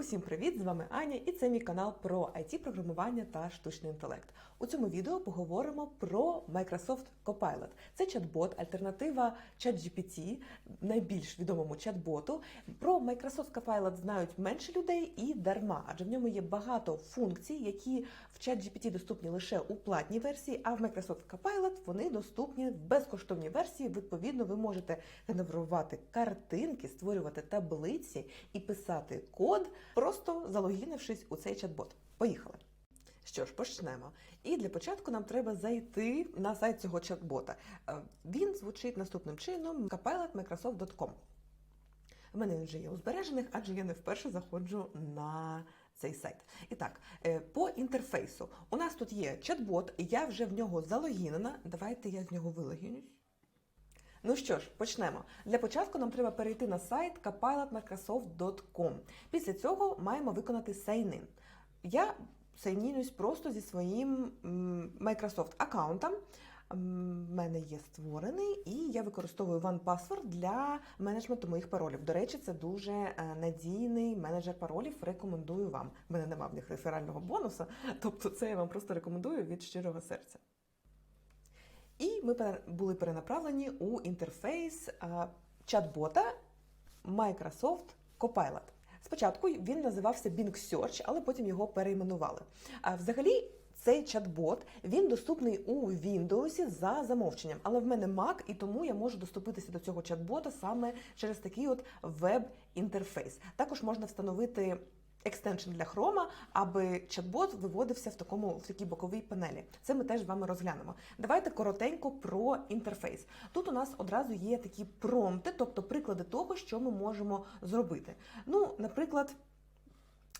Усім привіт! З вами Аня, і це мій канал про it програмування та штучний інтелект. У цьому відео поговоримо про Microsoft Copilot. Це чат-бот, альтернатива ChatGPT, найбільш відомому чат-боту. Про Microsoft Copilot знають менше людей і дарма, адже в ньому є багато функцій, які в ChatGPT доступні лише у платній версії, а в Microsoft Copilot вони доступні в безкоштовній версії. Відповідно, ви можете генерувати картинки, створювати таблиці і писати код, просто залогінившись у цей чат-бот. Поїхали! Що ж, почнемо. І для початку нам треба зайти на сайт цього чат-бота. Е, Він звучить наступним чином: copilot.microsoft.com. В мене він вже є у збережених, адже я не вперше заходжу на цей сайт. І так, е, по інтерфейсу. У нас тут є чат-бот, я вже в нього залогінена. Давайте я з нього вилогінюсь. Ну що ж, почнемо. Для початку нам треба перейти на сайт copilotmicrosoft.com. Після цього маємо виконати sign-in. Я сайнінусь просто зі своїм Microsoft аккаунтом. У мене є створений, і я використовую OnePassword для менеджменту моїх паролів. До речі, це дуже е, надійний менеджер паролів. Рекомендую вам. У мене немає в них реферального бонуса, тобто це я вам просто рекомендую від щирого серця. І ми були перенаправлені у інтерфейс чат-бота Microsoft Copilot. Спочатку він називався Bing Search, але потім його перейменували. А взагалі. Цей чат-бот він доступний у Windows за замовченням, але в мене Mac, і тому я можу доступитися до цього чат-бота саме через такий от веб-інтерфейс. Також можна встановити екстеншн для хрома, аби чат-бот виводився в такому в такій боковій панелі. Це ми теж з вами розглянемо. Давайте коротенько про інтерфейс. Тут у нас одразу є такі промпти, тобто приклади того, що ми можемо зробити. Ну, наприклад.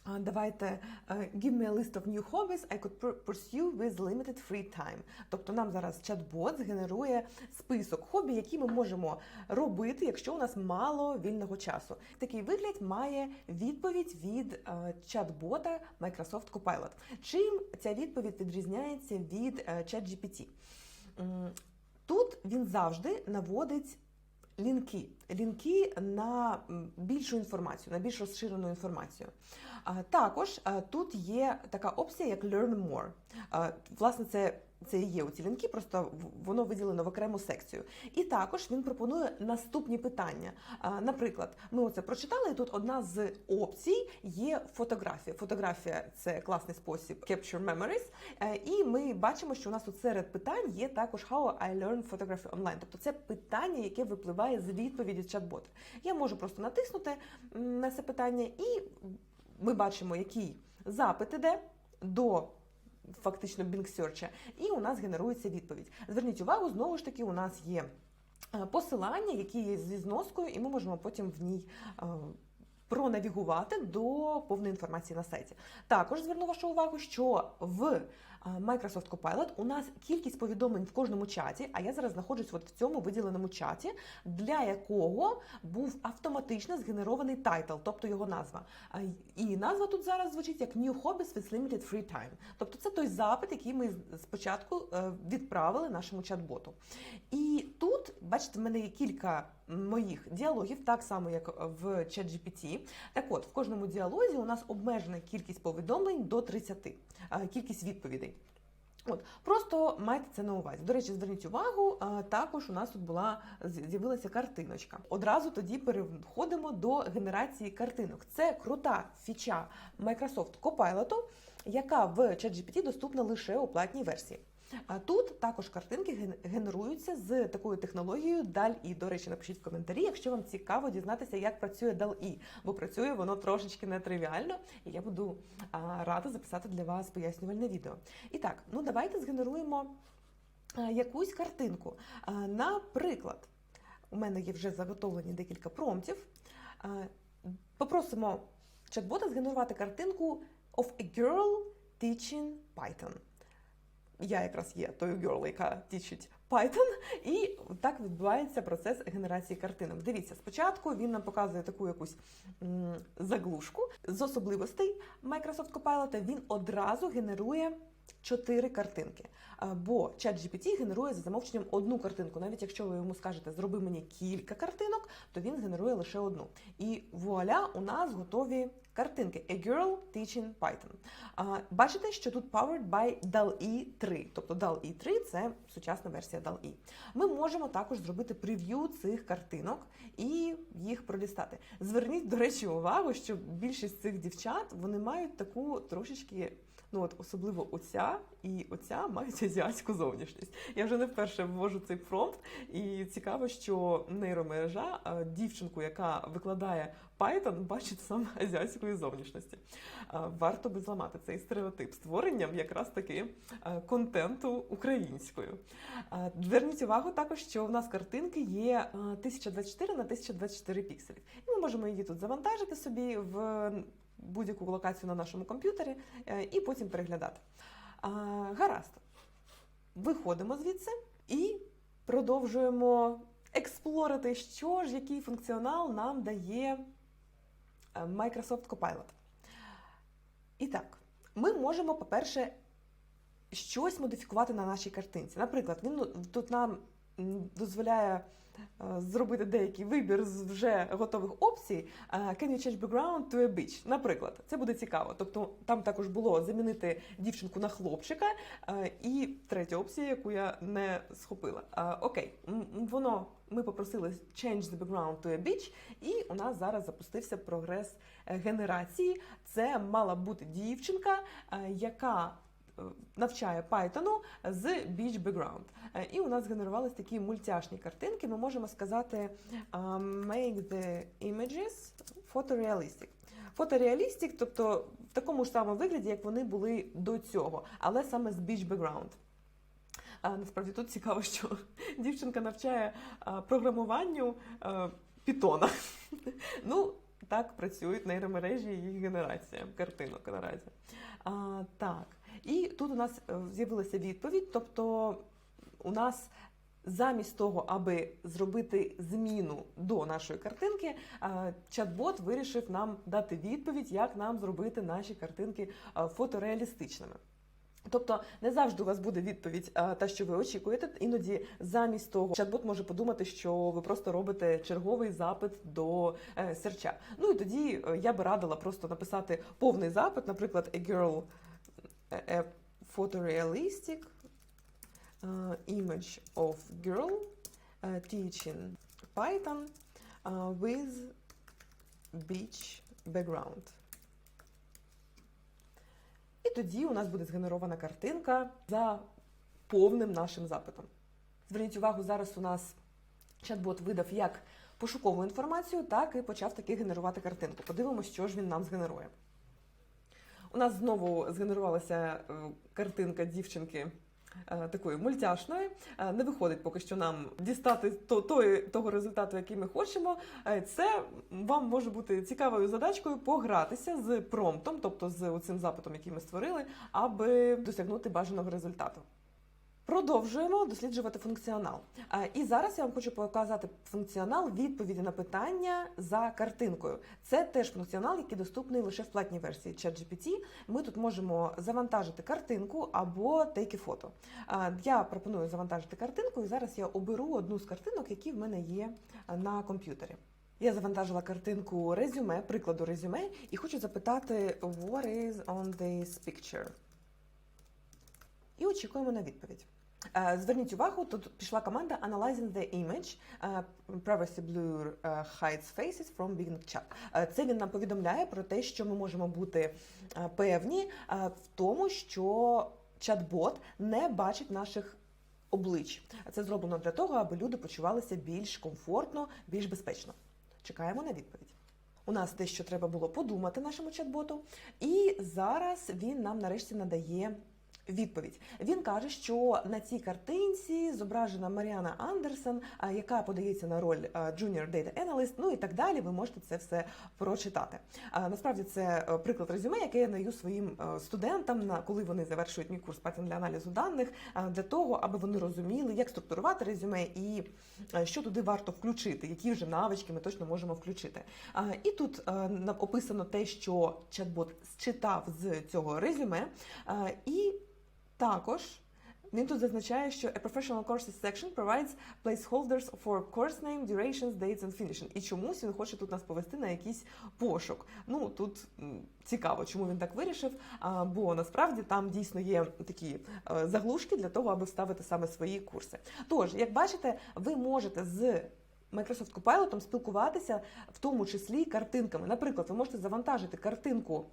Давайте е, give me a list of new hobbies I could pursue with limited free time. Тобто нам зараз чат-бот згенерує список хобі, які ми можемо робити, якщо у нас мало вільного часу. Такий вигляд має відповідь від е, чат-бота Microsoft Copilot. Чим ця відповідь відрізняється від е, ChatGPT? Тут він завжди наводить лінки. Лінки на більшу інформацію, на більш розширену інформацію. Також тут є така опція, як Learn More. Власне, це. Це є у ці лінки, просто воно виділено в окрему секцію. І також він пропонує наступні питання. Наприклад, ми оце прочитали, і тут одна з опцій є фотографія. Фотографія це класний спосіб capture memories. Е, І ми бачимо, що у нас тут серед питань є також How I learn photography online. Тобто це питання, яке випливає з відповіді чат-бота. Я можу просто натиснути на це питання, і ми бачимо, який запит іде до. Фактично Search, і у нас генерується відповідь. Зверніть увагу, знову ж таки, у нас є е, посилання, які є зі зноскою, і ми можемо потім в ній е, пронавігувати до повної інформації на сайті. Також зверну вашу увагу, що в Microsoft Copilot у нас кількість повідомлень в кожному чаті, а я зараз знаходжусь от в цьому виділеному чаті, для якого був автоматично згенерований тайтл, тобто його назва. І назва тут зараз звучить як New Hobbies with Limited Free Time. Тобто це той запит, який ми спочатку е, відправили нашому чат-боту. І тут, бачите, в мене є кілька моїх діалогів, так само як в ChatGPT. Так от, в кожному діалозі у нас обмежена кількість повідомлень до 30, е, кількість відповідей. От просто майте це на увазі. До речі, зверніть увагу. Також у нас тут була з'явилася картиночка. Одразу тоді переходимо до генерації картинок. Це крута фіча Microsoft Copilot, яка в ChatGPT доступна лише у платній версії. Тут також картинки ген- генеруються з такою технологією DALL-E. До речі, напишіть в коментарі, якщо вам цікаво дізнатися, як працює DALL-E, бо працює воно трошечки нетривіально, і я буду рада записати для вас пояснювальне відео. І так, ну давайте згенеруємо якусь картинку. Наприклад, у мене є вже заготовлені декілька промптів. Попросимо чат-бота згенерувати картинку of a girl teaching Python. Я якраз є тою girl, яка тічить Python, і так відбувається процес генерації картинок. Дивіться, спочатку він нам показує таку якусь заглушку з особливостей Microsoft Copilot. Він одразу генерує чотири картинки. Бо ChatGPT генерує за замовченням одну картинку. Навіть якщо ви йому скажете зроби мені кілька картинок, то він генерує лише одну. І вуаля, у нас готові картинки A Girl Teaching Python. А, Бачите, що тут powered by DALL-E 3, тобто DALL-E 3 це сучасна версія DALL-E. Ми можемо також зробити прев'ю цих картинок і їх пролістати. Зверніть, до речі, увагу, що більшість цих дівчат вони мають таку трошечки. Ну от особливо оця і оця мають азіатську зовнішність. Я вже не вперше ввожу цей промпт, і цікаво, що нейромережа е, дівчинку, яка викладає Python, бачить саме азіатської зовнішності. Е, Варто би зламати цей стереотип створенням якраз таки е, контенту українською. Зверніть увагу також, що в нас картинки є е, 1024 на 1024 пікселів. І ми можемо її тут завантажити собі в будь-яку локацію на нашому комп'ютері е, і потім переглядати. Гаразд. Виходимо звідси і продовжуємо експлорити, що ж, який функціонал нам дає е, Microsoft Copilot. І так, ми можемо, по-перше, щось модифікувати на нашій картинці. Наприклад, він ну, тут нам дозволяє е, зробити деякий вибір з вже готових опцій. Е, Can you change background to a beach? Наприклад, це буде цікаво. Тобто там також було замінити дівчинку на хлопчика. Е, І третя опція, яку я не схопила. Окей, воно ми попросили change the background to a beach, і у нас зараз запустився прогрес генерації. Це мала бути дівчинка, яка навчає Python з Beach Background. Е, І у нас генерувалися такі мультяшні картинки. Ми можемо сказати make the images photorealistic. Фотореалістик, тобто в такому ж самому вигляді, як вони були до цього, але саме з Beach Background. А, насправді тут цікаво, що дівчинка навчає програмуванню а, Python. ну, так працюють нейромережі і їх генерація картинок наразі. А, так. І тут у нас е, з'явилася відповідь, тобто у нас. Замість того, аби зробити зміну до нашої картинки, е, чат-бот вирішив нам дати відповідь, як нам зробити наші картинки е, фотореалістичними. Тобто не завжди у вас буде відповідь та, що ви очікуєте. Іноді замість того чат-бот може подумати, що ви просто робите черговий запит до серча. Ну і тоді я би радила просто написати повний запит, наприклад, a girl a photorealistic е, image of girl е, teaching Python е, with beach background. І тоді у нас буде згенерована картинка за повним нашим запитом. Зверніть увагу, зараз у нас чат-бот видав як пошукову інформацію, так і почав таки генерувати картинку. Подивимось, що ж він нам згенерує. У нас знову згенерувалася е, картинка дівчинки е, такої мультяшної. Е, Не виходить поки що нам дістати то, то, того результату, який ми хочемо. Це вам може бути цікавою задачкою погратися з промптом, тобто з цим запитом, який ми створили, аби досягнути бажаного результату. Продовжуємо досліджувати функціонал. І зараз я вам хочу показати функціонал відповіді на питання за картинкою. Це теж функціонал, який доступний лише в платній версії ChatGPT. Ми тут можемо завантажити картинку або тейки фото. Я пропоную завантажити картинку, і зараз я оберу одну з картинок, які в мене є на комп'ютері. Я завантажила картинку резюме, прикладу резюме, і хочу запитати What is on this picture? І очікуємо на відповідь. Е, Зверніть увагу, тут пішла команда Analyzing the image, е, Privacy Blur е, hides faces from being chat. Це він нам повідомляє про те, що ми можемо бути певні в тому, що чат-бот не бачить наших облич. Це зроблено для того, аби люди почувалися більш комфортно, більш безпечно. Чекаємо на відповідь. У нас те, що треба було подумати нашому чат-боту, і зараз він нам нарешті надає відповідь. Він каже, що на цій картинці зображена Маріана Андерсон, яка подається на роль Junior Data Analyst, ну і так далі. Ви можете це все прочитати. Насправді це е, приклад резюме, яке я даю своїм е, студентам, на коли вони завершують мій курс Python для аналізу даних, для того, аби вони розуміли, як структурувати резюме і е, що туди варто включити, які вже навички ми точно можемо включити. І тут описано те, що чат-бот считав з цього резюме, і також він тут зазначає, що a professional courses section provides placeholders for course name, durations, dates and finishing. І чомусь він хоче тут нас повести на якийсь пошук. Ну тут цікаво, чому він так вирішив. Бо насправді там дійсно є такі е, заглушки для того, аби вставити саме свої курси. Тож, як бачите, ви можете з Microsoft Copilot спілкуватися в тому числі картинками. Наприклад, ви можете завантажити картинку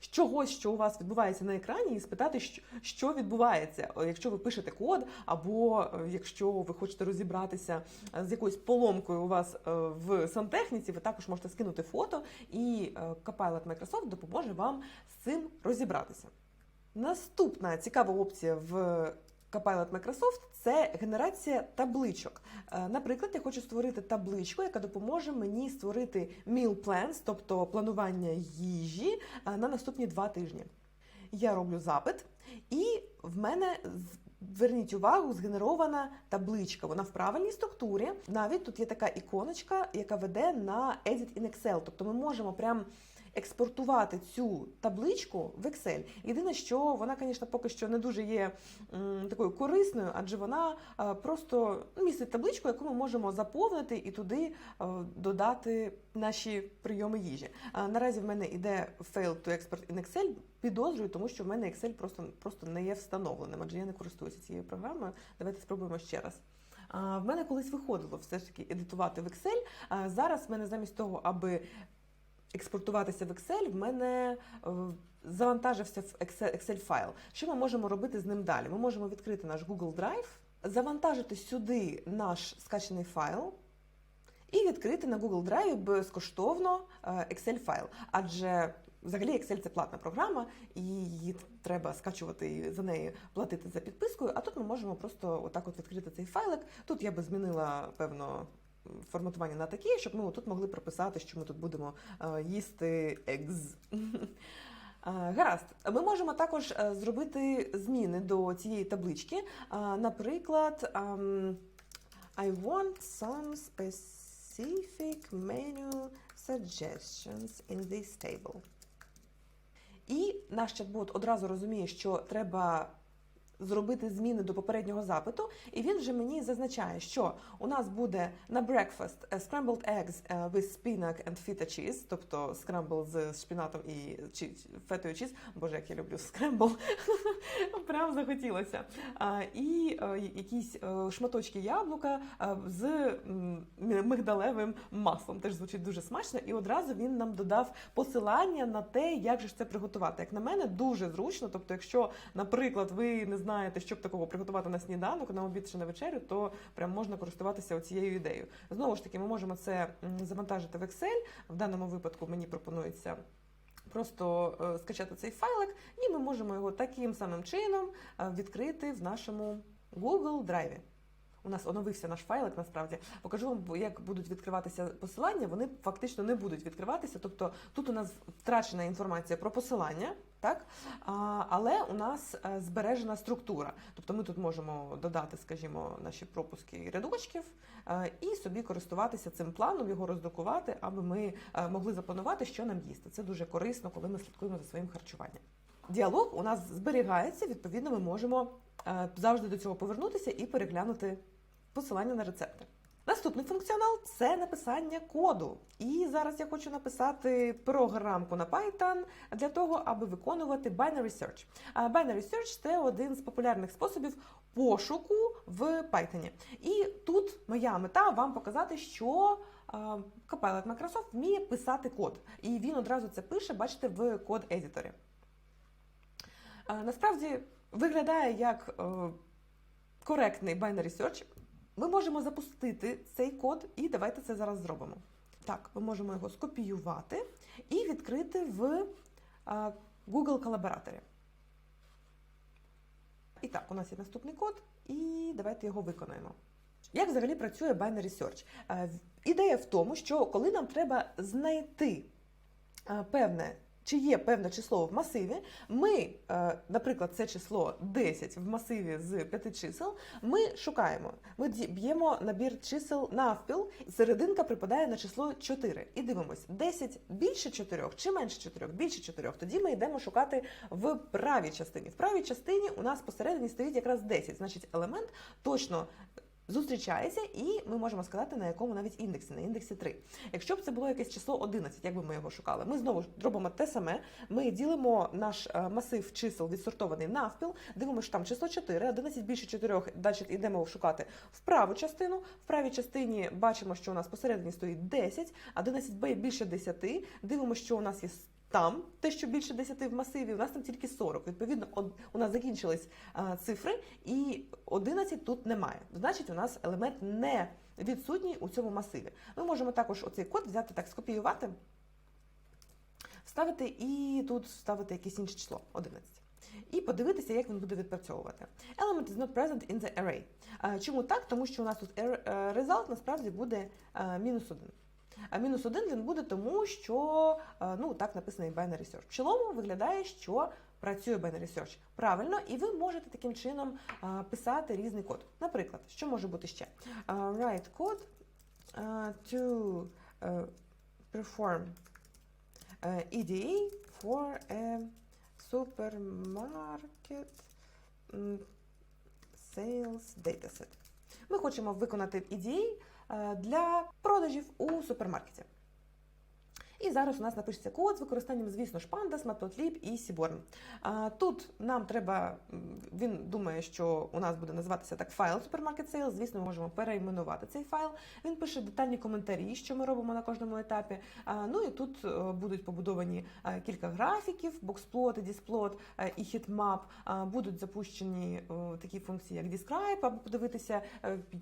чогось, що у вас відбувається на екрані, і спитати, що, відбувається, якщо ви пишете код, або е, якщо ви хочете розібратися е, з якоюсь поломкою у вас е, в сантехніці, ви також можете скинути фото, і Copilot Microsoft допоможе вам з цим розібратися. Наступна цікава опція в Copilot Microsoft це генерація табличок. Е, Наприклад, я хочу створити табличку, яка допоможе мені створити meal plans, тобто планування їжі е, на наступні два тижні. Я роблю запит, і в мене Зверніть увагу, згенерована табличка. Вона в правильній структурі. Навіть тут є така іконочка, яка веде на Edit in Excel. Тобто ми можемо прям експортувати цю табличку в Excel. Єдине, що вона, звісно, поки що не дуже є такою корисною, адже вона е, просто містить табличку, яку ми можемо заповнити і туди е, додати наші прийоми їжі. Е, Наразі в мене йде fail to export in Excel. Підозрюю, тому що в мене Excel просто, просто не є встановленим, адже я не користуюся цією програмою. Давайте спробуємо ще раз. В мене колись виходило все ж таки едитувати в Excel. Зараз в мене замість того, аби експортуватися в Excel, в мене е, завантажився в Excel Excel файл. Що ми можемо робити з ним далі? Ми можемо відкрити наш Google Drive, завантажити сюди наш скачений файл. І відкрити на Google Drive безкоштовно е, Excel файл. Адже взагалі Excel це платна програма, і її треба скачувати і за неї платити за підпискою. А тут ми можемо просто отак от відкрити цей файлик. Тут я би змінила певно. Форматування на таке, щоб ми тут могли прописати, що ми тут будемо е, їсти eggs. Е, Гаразд, ми можемо також е, зробити зміни до цієї таблички. Наприклад, ем, I want some specific menu suggestions in this table. І наш чат-бот одразу розуміє, що треба зробити зміни до попереднього запиту, і він вже мені зазначає, що у нас буде на breakfast е, scrambled eggs е, with spinach and feta cheese, тобто скрамбл з шпінатом і фетою чіз. Боже, як я люблю скрембл. Прям захотілося. І е, якісь шматочки яблука з мигдалевим маслом. Теж звучить дуже смачно. І одразу він нам додав посилання на те, як же це приготувати. Як на мене, дуже зручно. Тобто, якщо, наприклад, ви не знаєте, що б такого приготувати на сніданок, на обід чи на вечерю, то прям можна користуватися цією ідеєю. Знову ж таки, ми можемо це завантажити в Excel. В даному випадку мені пропонується. Просто е, скачати цей файлик, і ми можемо його таким самим чином е, відкрити в нашому Google Drive. У нас оновився наш файлик, насправді. Покажу вам, як будуть відкриватися посилання. Вони фактично не будуть відкриватися. Тобто тут у нас втрачена інформація про посилання, так? Але у нас е, збережена структура. Тобто ми тут можемо додати, скажімо, наші пропуски рядочків е, і собі користуватися цим планом, його роздрукувати, аби ми е, могли запланувати, що нам їсти. Це дуже корисно, коли ми слідкуємо за своїм харчуванням. Діалог у нас зберігається, відповідно, ми можемо завжди до цього повернутися і переглянути посилання на рецепти. Наступний функціонал це написання коду. І зараз я хочу написати програмку на Python для того, аби виконувати binary search. Binary search – це один з популярних способів пошуку в Python. І тут моя мета вам показати, що Copilot Microsoft вміє писати код. І він одразу це пише, бачите, в код-едіторі. Насправді виглядає як е, коректний binary search. Ми можемо запустити цей код, і давайте це зараз зробимо. Так, ми можемо його скопіювати і відкрити в е, Google колабораторі. І так, у нас є наступний код, і давайте його виконаємо. Як взагалі працює binary search? Е, Ідея в тому, що коли нам треба знайти е, певне чи є певне число в масиві, ми, е, наприклад, це число 10 в масиві з п'яти чисел, ми шукаємо. Ми б'ємо набір чисел навпіл, серединка припадає на число 4. І дивимось, 10 більше 4 чи менше 4? Більше 4. Тоді ми йдемо шукати в правій частині. В правій частині у нас посередині стоїть якраз 10, значить елемент точно зустрічається, і ми можемо сказати, на якому навіть індексі, на індексі 3. Якщо б це було якесь число 11, як би ми його шукали, ми знову ж робимо те саме. Ми ділимо наш е, масив чисел відсортований навпіл, дивимося, там число 4, 11 більше 4, далі йдемо шукати в праву частину. В правій частині бачимо, що у нас посередині стоїть 10, 11 б більше 10, дивимося, що у нас є там те, що більше 10 в масиві, у нас там тільки 40. Відповідно, у нас закінчились цифри, і 11 тут немає. Значить, у нас елемент не відсутній у цьому масиві. Ми можемо також оцей код взяти так, скопіювати, вставити і тут вставити якесь інше число 11. І подивитися, як він буде відпрацьовувати. Element is not present in the array. Чому так? Тому що у нас тут er- е, result насправді буде е, мінус 1. А мінус один він буде тому, що е, ну так написано binary search. В цілому виглядає, що працює binary search правильно, і ви можете таким чином е, писати різний код. Наприклад, що може бути ще? Е, Write code to perform EDA for a supermarket sales dataset. Ми хочемо виконати EDA е, для продажів у супермаркеті. І зараз у нас напишеться код з використанням, звісно ж, Pandas, Matplotlib і Seaborn. Тут нам треба, він думає, що у нас буде називатися так файл Supermarket Sales. Звісно, ми можемо перейменувати цей файл. Він пише детальні коментарі, що ми робимо на кожному етапі. Ну і тут е, будуть побудовані е, кілька графіків, боксплот, дісплот е, і хітмап. Будуть запущені такі функції, як Describe, аби подивитися,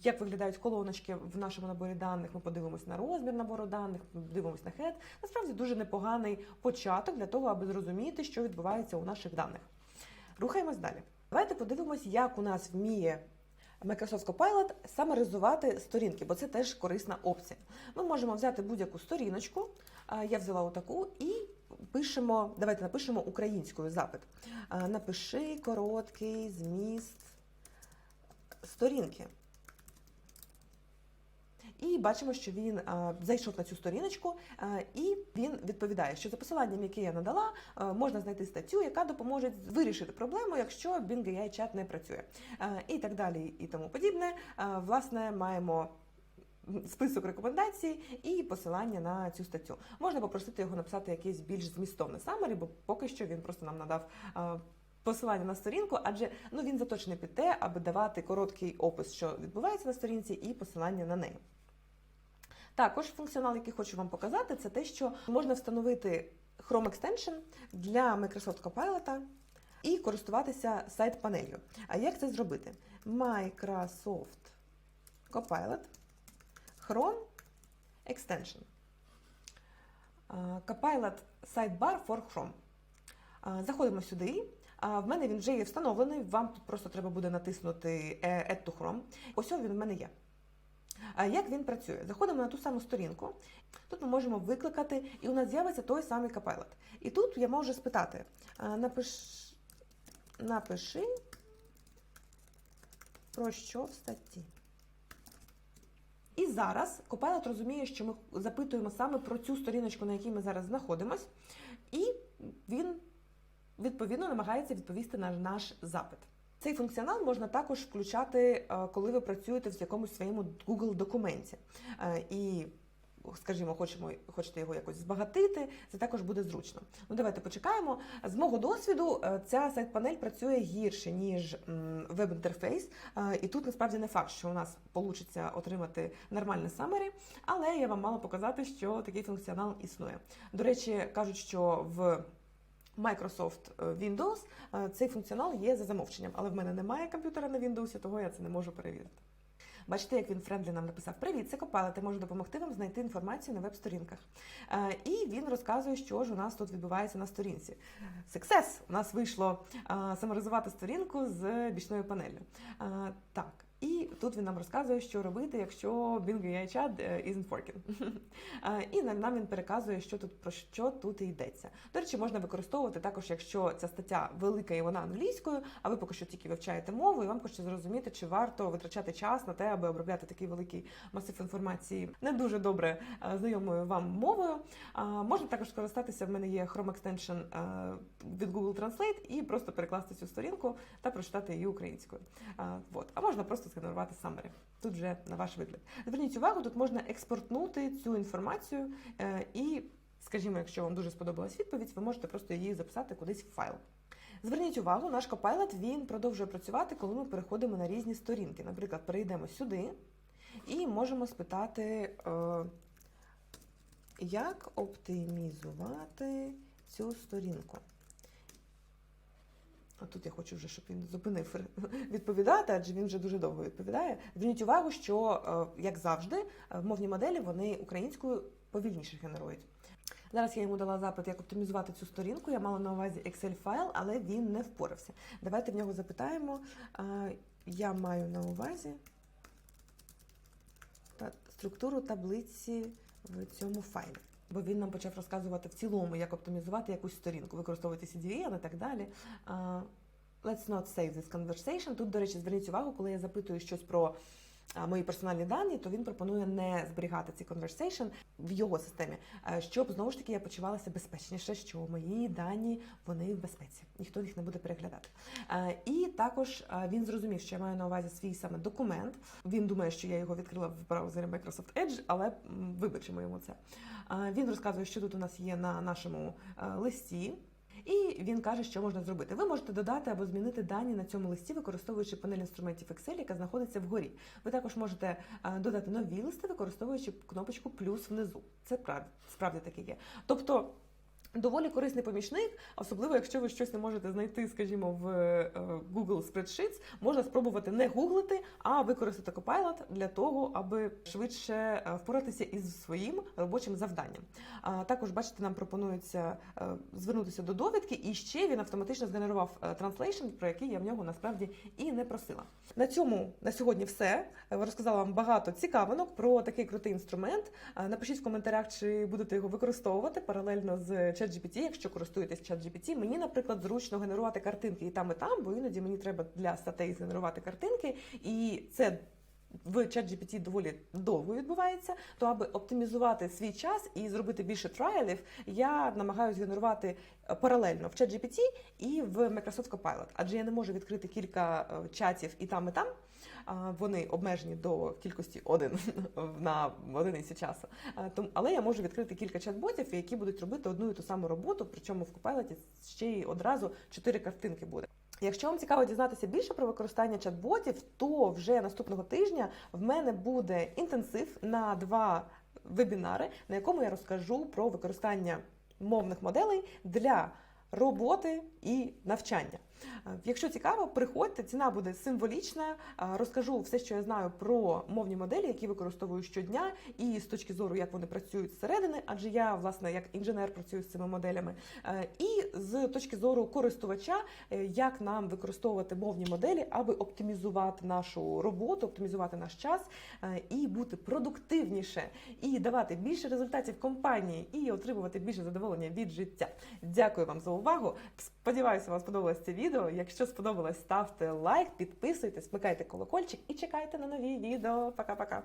як виглядають колоночки в нашому наборі даних. Ми подивимось на розмір набору даних, дивимось на head. Насправді дуже непоганий початок для того, аби зрозуміти, що відбувається у наших даних. Рухаємось далі. Давайте подивимось, як у нас вміє Microsoft Copilot саморизувати сторінки, бо це теж корисна опція. Ми можемо взяти будь-яку сторіночку. Я взяла отаку і пишемо. Давайте напишемо українською запит. Напиши короткий зміст сторінки. І бачимо, що він а, зайшов на цю сторіночку, а, і він відповідає, що за посиланням, яке я надала, а, можна знайти статтю, яка допоможе вирішити проблему, якщо Bing AI чат не працює, і так далі, і тому подібне. Власне, маємо. Список рекомендацій і посилання на цю статтю. Можна попросити його написати якесь більш змістовне самері, бо поки що він просто нам надав посилання на сторінку, адже ну він заточений під те, аби давати короткий опис, що відбувається на сторінці, і посилання на неї. Також функціонал, який хочу вам показати, це те, що можна встановити Chrome Extension для Microsoft Copilot і користуватися сайт-панелью. А як це зробити? Microsoft Copilot Chrome Extension. Copilot Sidebar for Chrome. Заходимо сюди. В мене він вже є встановлений. Вам тут просто треба буде натиснути е, Add to Chrome. Ось він в мене є. Як він працює? Заходимо на ту саму сторінку. Тут ми можемо викликати, і у нас з'явиться той самий Copilot. І тут я можу спитати: напиш... напиши про що в статті. І зараз Copilot розуміє, що ми запитуємо саме про цю сторіночку, на якій ми зараз знаходимось, і він відповідно намагається відповісти на наш запит. Цей функціонал можна також включати, е, коли ви працюєте в якомусь своєму Google документі. Е, І, скажімо, хочемо, хочете його якось збагатити, це також буде зручно. Ну, давайте почекаємо. З мого досвіду, е, ця сайт-панель працює гірше, ніж веб-інтерфейс. І тут насправді не факт, що у нас вийде отримати нормальне самері, але я вам мала показати, що такий функціонал існує. До речі, кажуть, що в Microsoft е, Windows е, цей функціонал є за замовченням, але в мене немає комп'ютера на Windows, того я це не можу перевірити. Бачите, як він френдлі нам написав: Привіт, це я можу допомогти вам знайти інформацію на веб-сторінках. Е, І він розказує, що ж у нас тут відбувається на сторінці. Success! У нас вийшло саморизувати сторінку з бічною панелью. Так, І тут він нам розказує, що робити, якщо Bing AI Chat е, isn't working. І нам він переказує, що тут про що тут йдеться. До речі, можна використовувати також, якщо ця стаття велика і вона англійською, а ви поки що тільки вивчаєте мову, і вам хочеться зрозуміти, чи варто витрачати час на те, аби обробляти такий великий масив інформації не дуже добре е, знайомою вам мовою. Можна також скористатися. В мене є Chrome Extension е, від Google Translate і просто перекласти цю сторінку та прочитати її українською. А можна просто згенерувати summary. Тут вже на ваш вигляд. Зверніть увагу, тут можна експортнути цю інформацію е, і, скажімо, якщо вам дуже сподобалась відповідь, ви можете просто її записати кудись в файл. Зверніть увагу, наш Copilot, він продовжує працювати, коли ми переходимо на різні сторінки. Наприклад, перейдемо сюди і можемо спитати, е, як оптимізувати цю сторінку. А тут я хочу вже, щоб він зупинив відповідати, адже він вже дуже довго відповідає. Зверніть увагу, що, е, як завжди, е, мовні моделі вони українською повільніше генерують. Зараз я йому дала запит, як оптимізувати цю сторінку. Я мала на увазі Excel файл, але він не впорався. Давайте в нього запитаємо. Е, Я маю на увазі структуру таблиці в цьому файлі. Бо він нам почав розказувати в цілому, як оптимізувати якусь сторінку, використовувати CDN і так далі. Let's not save this conversation. Тут, до речі, зверніть увагу, коли я запитую щось про мої персональні дані, то він пропонує не зберігати ці conversation в його системі, щоб знову ж таки я почувалася безпечніше, що мої дані вони в безпеці, ніхто їх не буде переглядати. І також він зрозумів, що я маю на увазі свій саме документ. Він думає, що я його відкрила в браузері Microsoft Edge, але вибачимо йому це. Він розказує, що тут у нас є на нашому е, листі. І він каже, що можна зробити. Ви можете додати або змінити дані на цьому листі, використовуючи панель інструментів Excel, яка знаходиться вгорі. Ви також можете е, додати нові листи, використовуючи кнопочку плюс внизу. Це справді таке є. Тобто. Доволі корисний помічник, особливо якщо ви щось не можете знайти, скажімо, в е, Google Spreadsheets, можна спробувати не гуглити, а використати Copilot для того, аби швидше е, впоратися із своїм робочим завданням. Також, бачите, нам пропонується е, звернутися до довідки, і ще він автоматично згенерував translation, про який я в нього насправді і не просила. На цьому на сьогодні все. Розказала вам багато цікавинок про такий крутий інструмент. Напишіть в коментарях, чи будете його використовувати паралельно з ChatGPT, якщо користуєтесь ChatGPT. Мені, наприклад, зручно генерувати картинки і там, і там, бо іноді мені треба для статей згенерувати картинки, і це. В ChatGPT доволі довго відбувається, то аби оптимізувати свій час і зробити більше трайлів, я намагаюся генерувати е, паралельно в ChatGPT і в Microsoft Copilot. Адже я не можу відкрити кілька е, чатів і там, і там. Вони обмежені до кількості один на одиниці часу. Але я можу відкрити кілька чат-ботів, які будуть робити одну і ту саму роботу. Причому в Copilot ще й одразу чотири картинки буде. Якщо вам цікаво дізнатися більше про використання чат-ботів, то вже наступного тижня в мене буде інтенсив на два вебінари, на якому я розкажу про використання мовних моделей для роботи і навчання. Е, Якщо цікаво, приходьте, ціна буде символічна. Е, Розкажу все, що я знаю про мовні моделі, які використовую щодня, і з точки зору, як вони працюють зсередини, адже я, власне, як інженер працюю з цими моделями, Е, і з точки зору користувача, як нам використовувати мовні моделі, аби оптимізувати нашу роботу, оптимізувати наш час і бути продуктивніше, і давати більше результатів компанії, і отримувати більше задоволення від життя. Дякую вам за увагу. Сподіваюся, вам сподобалось це відео. Якщо сподобалось, ставте лайк, підписуйтесь, смикайте колокольчик і чекайте на нові відео. Пока-пока.